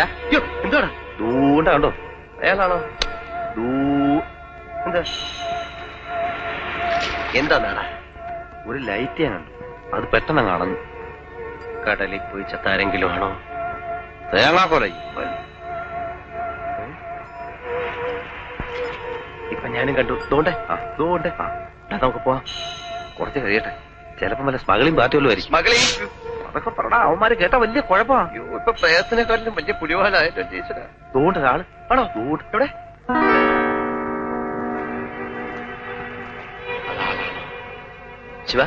എന്തുവാടാ ദൂണ്ട കണ്ടോ? അയാളാണോ? ദൂ എന്താ? എന്താ നേടാ? ഒരു ലൈറ്റ് ഞാൻ കണ്ടു. അത് പെട്ടെന്ന് കാണുന്നു കടലിൽ പോയി ചത്താരെങ്കിലും ആണോ? തേങ്ങാക്കോല ഇപ്പൊ ഞാനും കണ്ടു. തോണ്ടേ ആ. തോണ്ടേ ആ. നമുക്ക് പോവാം. കുറച്ച് കഴിയട്ടെ. ചിലപ്പോ വല്ല സ്മഗളിയും പാറ്റുമല്ലോ ആയിരിക്കും. അതൊക്കെ പറടാ അവന്മാര് കേട്ട വലിയ കുഴപ്പമാ ഇപ്പൊ പ്രയത്നക്കാട്ടിലും വലിയ പുലിവാലായിട്ടോ ടീച്ചറാ. ദൂണ്ട ആൾ ആണോ? ദൂണ്ട്. എവിടെ? ശിവ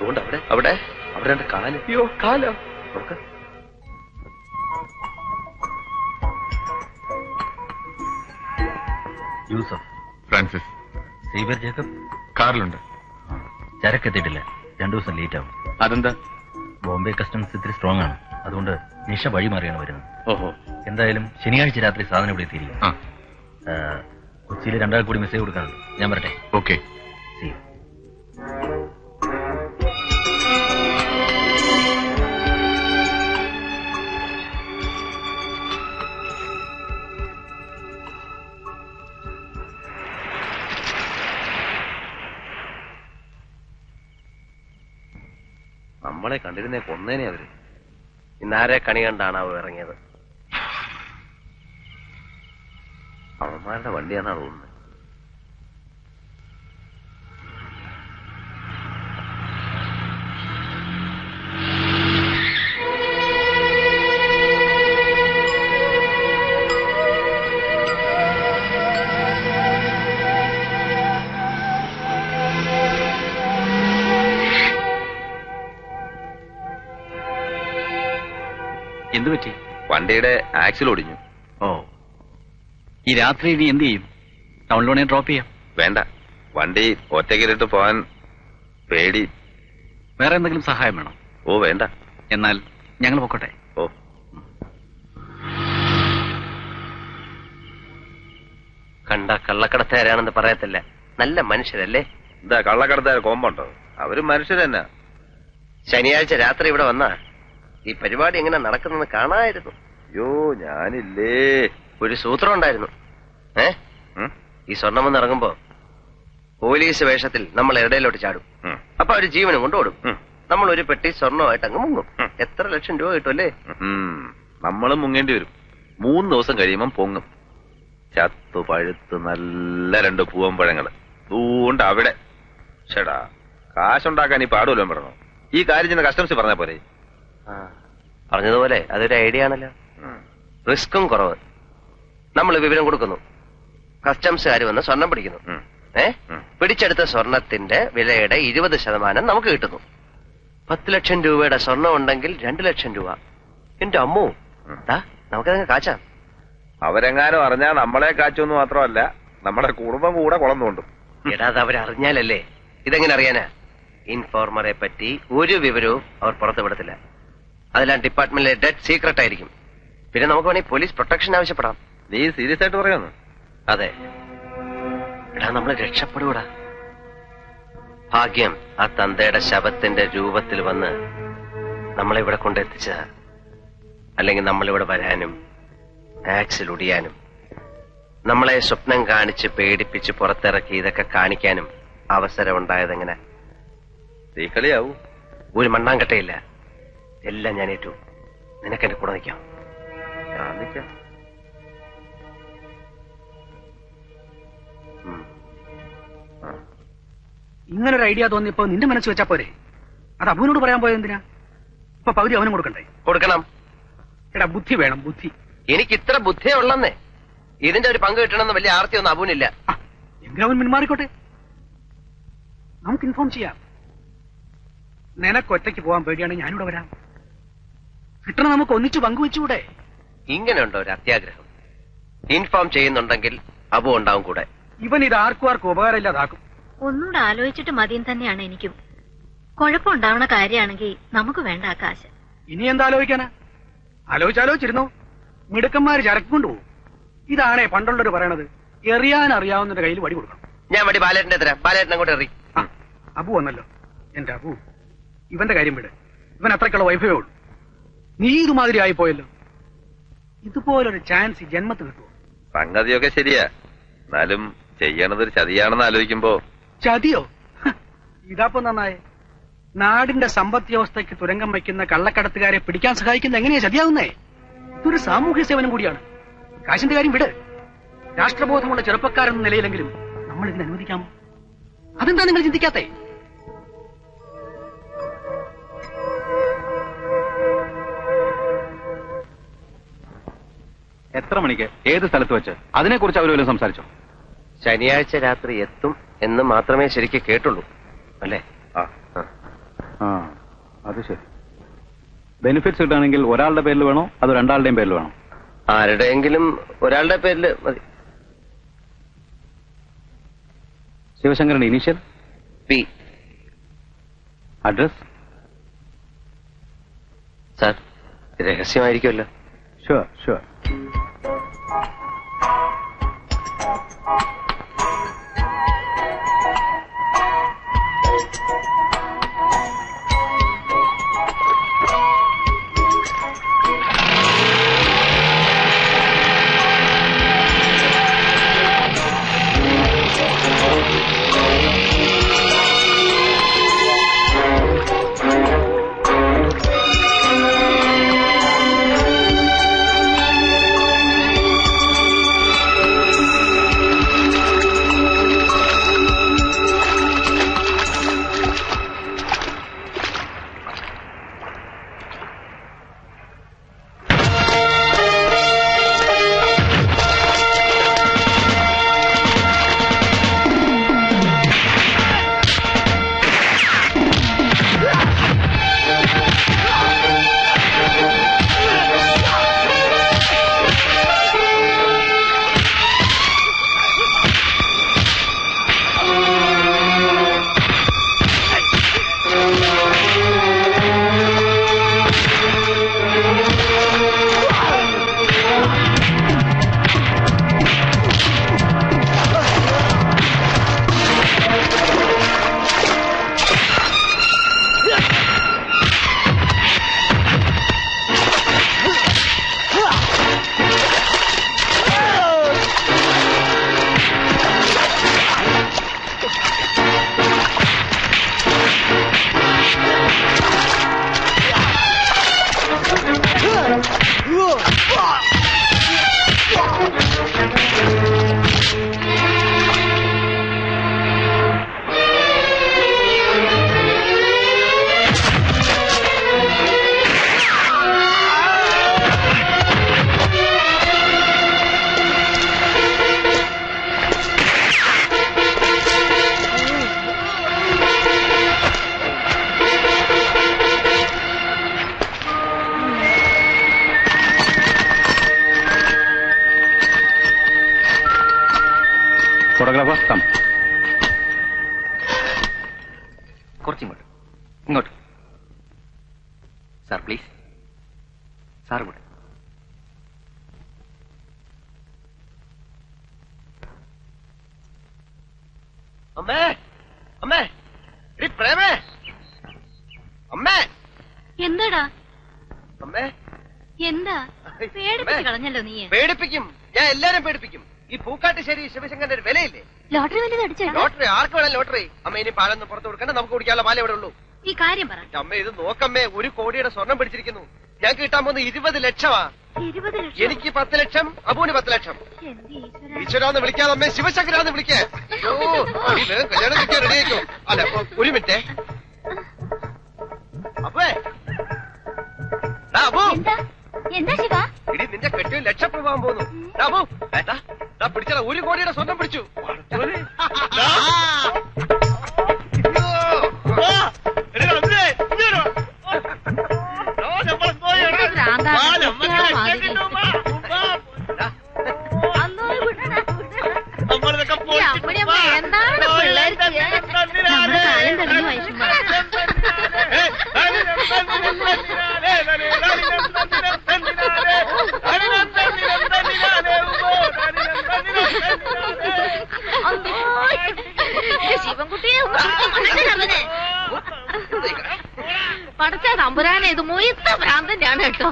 തോണ്ട അവിടെ. അവിടെ? അവിടെ രണ്ട് കാൽ. അയ്യോ കാലോ? നോക്ക. യൂസഫ് ഫ്രാൻസിസ്. സീബർ ജേക്കബ് കാറിലുണ്ട്. ചരക്കെത്തിയിട്ടില്ല. രണ്ടു ദിവസം ലേറ്റ് ആവും. അതെന്താ? ബോംബെ കസ്റ്റംസ് ഇത്തിരി സ്ട്രോങ് ആണ്. അതുകൊണ്ട് നിഷ വഴി മാറിയാണ് വരുന്നത്. ഓഹോ. എന്തായാലും ശനിയാഴ്ച രാത്രി സാധനം ഇവിടെ എത്തിയിരിക്കും കൊച്ചിയിൽ രണ്ടാൾ കൂടി മെസ്സേജ് കൊടുക്കാനുണ്ട്. ഞാൻ പറട്ടെ ഓക്കെ നമ്മളെ കണ്ടിരുന്നേ കൊന്നേനെ അവർ. ഇന്നാരെ കണി കണ്ടാണ് അവ ഇറങ്ങിയത്. അവന്മാരുടെ വണ്ടിയാണ് തോന്നുന്നത് എന്തു പറ്റി? വണ്ടിയുടെ ആക്സിൽ ഒടിഞ്ഞു. ഓ. ഈ രാത്രി ഇനി എന്ത് ചെയ്യും? ടൗണിലോണെ ഡ്രോപ്പ് ചെയ്യാം. വേണ്ട. വണ്ടി ഒറ്റയ്ക്കിലിട്ട് പോകാൻ പേടി. വേറെ എന്തെങ്കിലും സഹായം വേണം? ഓ വേണ്ട. എന്നാൽ ഞങ്ങൾ പൊക്കോട്ടെ. ഓ. കണ്ട കള്ളക്കടത്തുകാരാണെന്ന് പറയത്തില്ല. നല്ല മനുഷ്യരല്ലേ? എന്താ കള്ളക്കടത്തുകാർ കോമ്പുണ്ടോ. അവർ മനുഷ്യരെന്നാ. ശനിയാഴ്ച രാത്രി ഇവിടെ വന്നാ ഈ പരിപാടി എങ്ങനെ നടക്കുന്നെന്ന് കാണായിരുന്നു. അയ്യോ ഞാനില്ലേ. ഒരു സൂത്രം ഉണ്ടായിരുന്നു. ഏ? ഈ സ്വർണം വന്ന് ഇറങ്ങുമ്പോ പോലീസ് വേഷത്തിൽ നമ്മൾ ഇടയിലോട്ട് ചാടും. അപ്പൊ അവർ ജീവനും കൊണ്ടോടും നമ്മൾ ഒരു പെട്ടി സ്വർണമായിട്ട് അങ്ങ് മുങ്ങും. എത്ര ലക്ഷം രൂപ കിട്ടുമല്ലേ നമ്മളും മുങ്ങേണ്ടി വരും. മൂന്ന് ദിവസം കഴിയുമ്പം പൊങ്ങും. ചത്തു പഴുത്ത് നല്ല രണ്ട് പൂവൻ പഴങ്ങൾ ദൂണ്ട് അവിടെ. ചേടാ കാശുണ്ടാക്കാൻ ഈ പാടുമല്ലോ പറഞ്ഞു. ഈ കാര്യം ചെന്ന് കസ്റ്റംസ് പറഞ്ഞ പോലെ പറഞ്ഞതുപോലെ അതൊരു ഐഡിയ ആണല്ലോ. റിസ്ക്കും കുറവ്. നമ്മൾ വിവരം കൊടുക്കുന്നു. കസ്റ്റംസുകാർ വന്ന് സ്വർണം പിടിക്കുന്നു. ഏ? പിടിച്ചെടുത്ത സ്വർണത്തിന്റെ വിലയുടെ ഇരുപത് ശതമാനം നമുക്ക് കിട്ടുന്നു. പത്ത് ലക്ഷം രൂപയുടെ സ്വർണം ഉണ്ടെങ്കിൽ രണ്ട് ലക്ഷം രൂപ. എന്റെ അമ്മോ നമുക്കതങ്ങ് കാച്ചാം. അവരെങ്ങാനും അറിഞ്ഞാൽ നമ്മളെ കാച്ചൊന്നു മാത്രമല്ല നമ്മുടെ കുടുംബം കൂടെ കുളം തോണ്ടും എടാ അത് അവരറിഞ്ഞാലല്ലേ? ഇതെങ്ങനെ അറിയാനാ? ഇൻഫോർമറെ പറ്റി ഒരു വിവരവും അവർ പുറത്തു വിടത്തില്ല അതെല്ലാം ഡിപ്പാർട്ട്മെന്റിലെ ഡെഡ് സീക്രട്ട് ആയിരിക്കും. പിന്നെ നമുക്ക് വേണമെങ്കിൽ പോലീസ് പ്രൊട്ടക്ഷൻ ആവശ്യപ്പെടാം. നീ സീരിയസ് ആയിട്ട് പറയുന്നു? അതെ. എടാ നമ്മൾ രക്ഷപ്പെടൂടാ ഭാഗ്യം ആ തന്തയുടെ ശവത്തിന്റെ രൂപത്തിൽ വന്ന് നമ്മളെ ഇവിടെ കൊണ്ടെത്തിച്ച അല്ലെങ്കിൽ നമ്മളിവിടെ വരാനും ആക്സിൽ ഒടിയാനും നമ്മളെ സ്വപ്നം കാണിച്ച് പേടിപ്പിച്ച് പുറത്തിറക്കി ഇതൊക്കെ കാണിക്കാനും അവസരമുണ്ടായതെങ്ങനെ? തീക്കളിയാവൂ ഒരു മണ്ണാങ്കട്ടയില്ല. എല്ലാം ഞാൻ ഏറ്റു. നിനക്ക് എന്റെ കൂടെ നിൽക്കാം. ഞാൻ നിൽക്കാം. ഇങ്ങനൊരു ഐഡിയ തോന്നിയപ്പോ നിന്റെ മനസ്സ് വെച്ചാ പോരെ. അത് അബുവിനോട് പറയാൻ പോയത് എന്തിനാ? ഇപ്പൊ പകുതി അവനും കൊടുക്കണ്ടേ? കൊടുക്കണം. എടാ ബുദ്ധി വേണം ബുദ്ധി. എനിക്ക് ഇത്ര ബുദ്ധിയേ ഉള്ളന്നേ. ഇതിന്റെ ഒരു പങ്ക് കിട്ടണമെന്ന് വലിയ ആർത്തിയൊന്നും അബുവിനില്ല എങ്കിലും അവൻ മിൻമാറിക്കോട്ടെ. നമുക്ക് ഇൻഫോം ചെയ്യാം. നിനക്ക് ഒറ്റയ്ക്ക് പോകാൻ പേടിയാണ് ഞാനിവിടെ വരാം. കിട്ടണം നമുക്ക് ഒന്നിച്ച് പങ്കുവെച്ചുകൂടെ? ഇങ്ങനെയുണ്ടോ ഒരു അത്യാഗ്രഹം? ഇൻഫോം ചെയ്യുന്നുണ്ടെങ്കിൽ അബു ഉണ്ടാവും കൂടെ. ഇവൻ ഇത് ആർക്കും ആർക്കും ഉപകാരമില്ലാതാക്കും. ഒന്നുകൂടെ ആലോചിച്ചിട്ട് മതിയും തന്നെയാണ് എനിക്കും. കുഴപ്പമുണ്ടാവണ കാര്യമാണെങ്കിൽ നമുക്ക് വേണ്ട ആ കാശ് ഇനി എന്താ ആലോചിക്കാനാ? ആലോചിച്ചാലോചിച്ചിരുന്നു മിടുക്കന്മാര് ചരക്കൊണ്ടു പോകും. ഇതാണേ പണ്ടുള്ളവർ പറയണത്. എറിയാൻ അറിയാവുന്നതിന്റെ കയ്യിൽ വടി കൊടുക്കണം. ഞാൻ വടി ബാലേട്ടന്റെ തരാം. ബാലേട്ടൻ അങ്ങോട്ട് എറി. അബു വന്നല്ലോ. എന്റെ അബു ഇവന്റെ കാര്യം വിട്. ഇവൻ അത്രയ്ക്കുള്ള വൈഫേ ഉള്ളൂ. നീ ഇതുമാതിരി ആയിപ്പോയല്ലോ ഇതുപോലൊരു ചാൻസ് ജന്മത്തിൽ ജന്മത്ത് കിട്ടുമോ? സംഗതിയൊക്കെ ശരിയാ. എന്നാലും ചെയ്യണതൊരു ചതിയാണെന്ന് ആലോചിക്കുമ്പോ ചതിയോ? ഇതാപ്പോ നന്നായി. നാടിന്റെ സമ്പദ് വ്യവസ്ഥയ്ക്ക് തുരങ്കം വയ്ക്കുന്ന കള്ളക്കടത്തുകാരെ പിടിക്കാൻ സഹായിക്കുന്ന എങ്ങനെയാ ചതിയാവുന്നേ? ഇതൊരു സാമൂഹ്യ സേവനം കൂടിയാണ്. കാശിന്റെ കാര്യം വിട്. രാഷ്ട്രബോധമുള്ള ചെറുപ്പക്കാരെന്ന നിലയിലെങ്കിലും നമ്മൾ ഇതിന് അനുവദിക്കാമോ? അതെന്താ നിങ്ങൾ ചിന്തിക്കാത്തേ? എത്ര മണിക്ക് ഏത് സ്ഥലത്ത് വെച്ച്? അതിനെക്കുറിച്ച് അവർ വല്ലതും സംസാരിച്ചോ? ശനിയാഴ്ച രാത്രി എത്തും എന്ന് മാത്രമേ ശരിക്ക് കേട്ടുള്ളൂ. അല്ലേ? ആ. ആ. ആ അത് ശരി. ബെനിഫിറ്റ്സ് കിട്ടുകയാണെങ്കിൽ ഒരാളുടെ പേരിൽ വേണോ? അതോ രണ്ടാളുടെയും പേരിൽ വേണോ? ആരുടെയെങ്കിലും ഒരാളുടെ പേരിൽ മതി. Sivasankaran initial P. Address sir രഹസ്യമായിരിക്കുമല്ലോ. Sure sure photographer come കുറച്ചിങ്ങോട്ട്. ഇങ്ങോട്ട്. Sir please. സാർ കൂടെ അമ്മേ അമ്മേ എടി പ്രേമേ. അമ്മേ. എന്താടാ? അമ്മേ. എന്താ? പേടിപ്പിച്ച് കളഞ്ഞല്ലോ നീ പേടിപ്പിക്കും. ഞാൻ എല്ലാരും പേടിപ്പിക്കും. ഈ പൂക്കാട്ടുശ്ശേരി ശിവശങ്കരന്റെ ഒരു വിലയില്ലേ? ലോട്ടറി വല്ലതും അടിച്ചേട്ടാ ലോട്ടറി ആർക്ക് വേണം ലോട്ടറി. അമ്മ ഇനി പാലൊന്നും പുറത്ത് കൊടുക്കണ്ട നമുക്ക് കുടിക്കാനുള്ള പാലേ ഇവിടെ ഉള്ളൂ. ഈ കാര്യം പറ. അമ്മ ഇത് നോക്കമ്മേ ഒരു കോടിയുടെ സ്വർണം പിടിച്ചിരിക്കുന്നു. ഞാൻ കിട്ടാൻ പോകുന്ന ഇരുപത് ലക്ഷമാ. ഇരുപത് ലക്ഷം? എനിക്ക് പത്ത് ലക്ഷം അബുവിന് പത്ത് ലക്ഷം. ഈശ്വരാ. ഈശ്വരാന്ന് വിളിക്കാതെ അമ്മേ ശിവശങ്കരാന്ന് വിളിക്കേ. ഓ ഈ വേഗം കല്യാണം കഴിക്കാൻ റെഡി ആയിക്കോ അല്ല ഒരു മിനിറ്റ്. അപ്പേ അബു. എന്താ? എന്താ ശിവ? ഇടി നിന്റെ കെട്ടിയ ലക്ഷപ്രഭാവം പോന്നു പോകുന്നു അബു. ഏ, ദാ, ദാ പിടിച്ചടാ ഒരു കോടിയുടെ സ്വർണം പിടിച്ചു പടച്ചോനെ. ശിവൻകുട്ടിയെ പടച്ച തമ്പുരാനെ ഇത് മൊയ്ത്ത ഭ്രാന്തന്റെ ആണ് കേട്ടോ.